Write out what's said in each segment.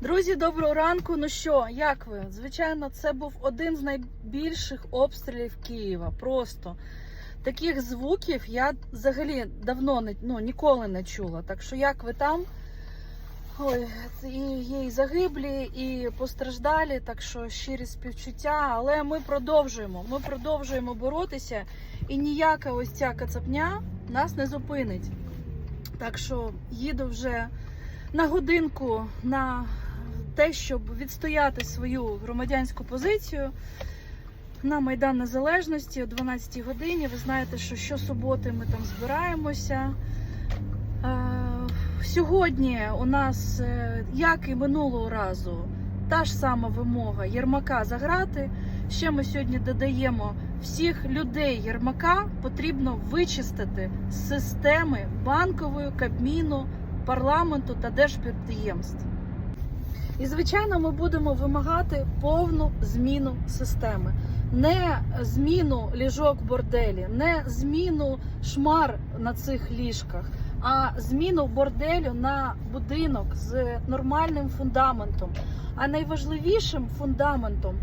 Друзі, доброго ранку. Ну що, як ви? Звичайно, це був один з найбільших обстрілів Києва. Просто таких звуків я взагалі давно не ну, ніколи не чула. Так що, як ви там? Ой, і є і загиблі, і постраждалі, так що щирі співчуття. Але ми продовжуємо. Ми продовжуємо боротися, і ніяка ось ця кацапня нас не зупинить. Так що їду вже на годинку на те, щоб відстояти свою громадянську позицію на Майдан Незалежності о 12-й годині. Ви знаєте, що щосуботи ми там збираємося. Е, Сьогодні у нас, е, як і минулого разу, та ж сама вимога Єрмака заграти. Ще ми сьогодні додаємо всіх людей Єрмака потрібно вичистити з системи банкової, кабміну, парламенту та держпідприємств. І, звичайно, ми будемо вимагати повну зміну системи. Не зміну ліжок борделі, не зміну шмар на цих ліжках, а зміну борделю на будинок з нормальним фундаментом. А найважливішим фундаментом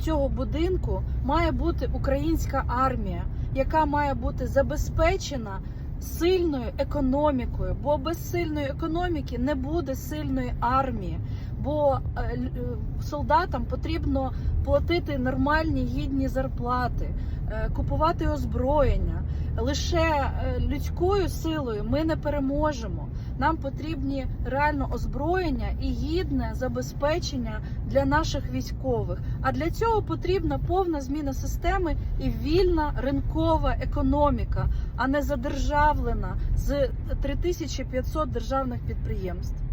цього будинку має бути українська армія, яка має бути забезпечена сильною економікою, бо без сильної економіки не буде сильної армії. Бо е, е, солдатам потрібно платити нормальні гідні зарплати, е, купувати озброєння. Лише людською силою ми не переможемо. Нам потрібні реально озброєння і гідне забезпечення для наших військових. А для цього потрібна повна зміна системи і вільна ринкова економіка, а не задержавлена з 3500 державних підприємств.